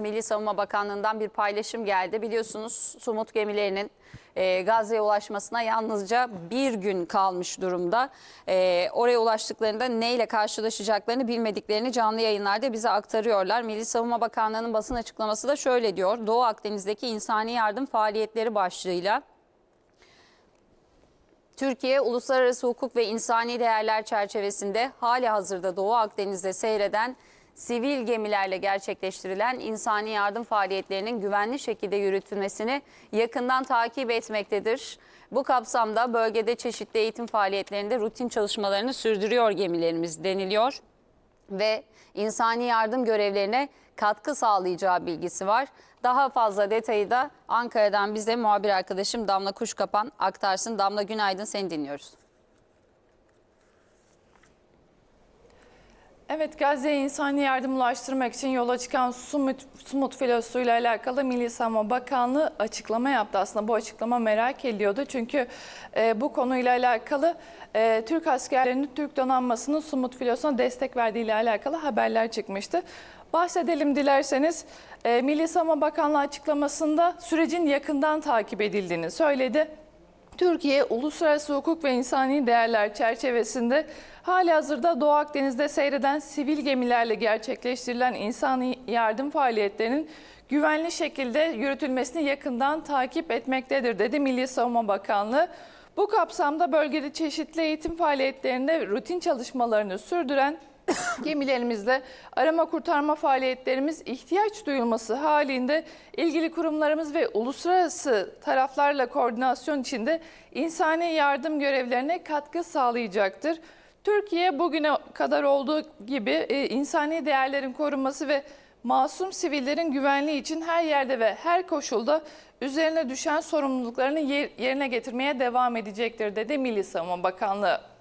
Milli Savunma Bakanlığı'ndan bir paylaşım geldi. Biliyorsunuz Sumut gemilerinin e, Gazze'ye ulaşmasına yalnızca bir gün kalmış durumda. E, oraya ulaştıklarında neyle karşılaşacaklarını bilmediklerini canlı yayınlarda bize aktarıyorlar. Milli Savunma Bakanlığı'nın basın açıklaması da şöyle diyor. Doğu Akdeniz'deki insani yardım faaliyetleri başlığıyla Türkiye uluslararası hukuk ve insani değerler çerçevesinde hali hazırda Doğu Akdeniz'de seyreden sivil gemilerle gerçekleştirilen insani yardım faaliyetlerinin güvenli şekilde yürütülmesini yakından takip etmektedir. Bu kapsamda bölgede çeşitli eğitim faaliyetlerinde rutin çalışmalarını sürdürüyor gemilerimiz deniliyor ve insani yardım görevlerine katkı sağlayacağı bilgisi var. Daha fazla detayı da Ankara'dan bize muhabir arkadaşım Damla Kuşkapan aktarsın. Damla günaydın seni dinliyoruz. Evet Gazze'ye insani yardım ulaştırmak için yola çıkan Sumut, Sumut filosuyla alakalı Milli Savunma Bakanlığı açıklama yaptı. Aslında bu açıklama merak ediliyordu. Çünkü e, bu konuyla alakalı e, Türk askerlerinin Türk donanmasının Sumut filosuna destek verdiği ile alakalı haberler çıkmıştı. Bahsedelim dilerseniz e, Milli Savunma Bakanlığı açıklamasında sürecin yakından takip edildiğini söyledi. Türkiye uluslararası hukuk ve insani değerler çerçevesinde hali hazırda Doğu Akdeniz'de seyreden sivil gemilerle gerçekleştirilen insani yardım faaliyetlerinin güvenli şekilde yürütülmesini yakından takip etmektedir dedi Milli Savunma Bakanlığı. Bu kapsamda bölgede çeşitli eğitim faaliyetlerinde rutin çalışmalarını sürdüren gemilerimizde arama kurtarma faaliyetlerimiz ihtiyaç duyulması halinde ilgili kurumlarımız ve uluslararası taraflarla koordinasyon içinde insani yardım görevlerine katkı sağlayacaktır. Türkiye bugüne kadar olduğu gibi e, insani değerlerin korunması ve masum sivillerin güvenliği için her yerde ve her koşulda üzerine düşen sorumluluklarını yer- yerine getirmeye devam edecektir dedi Milli Savunma Bakanlığı.